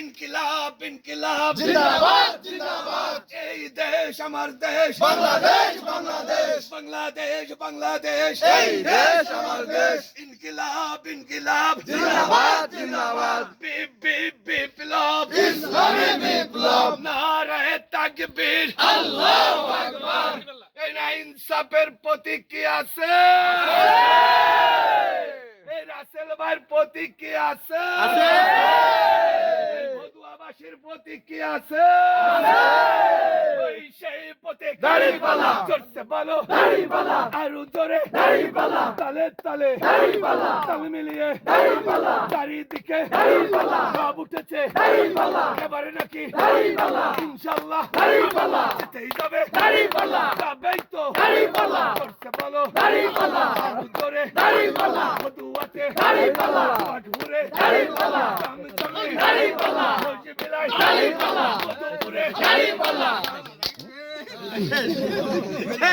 ইনকিলাব ইনকিলাব। জিন্দাবাদ জিন্দাবাদ। এই দেশ আমার দেশ। বাংলাদেশ বাংলাদেশ। বাংলাদেশ বাংলাদেশ। এই দেশ আমার দেশ। ইনকিলাব ইনকিলাব। জিন্দাবাদ জিন্দাবাদ। বিপ বিপ বিপ্লব। ইসলামী বিপ্লব। নারায়ে তাকবীর। আল্লাহু আকবার। না ইনসাফের প্রতীক কি আছে? রাসেল ভাইয়ের প্রতীক কি আছে? আছে। এই মধুয়াবাসীর প্রতীক কি আছে ওই সেই প্রতীক দাড়িপাল্লা। চড়তে বলো। আরও দাড়িপাল্লা। তালে তালে তাল মিলিয়ে। চারিদিকে। সব উঠেছে এবারে নাকি। ইনশাল্লাহ। যেতেই যাবে যাবেই তো। চড়তে বলো। আরও দাড়িপাল্লা। মধুয়াতে ঘুরে। চমচমে দাড়িপাল্লা।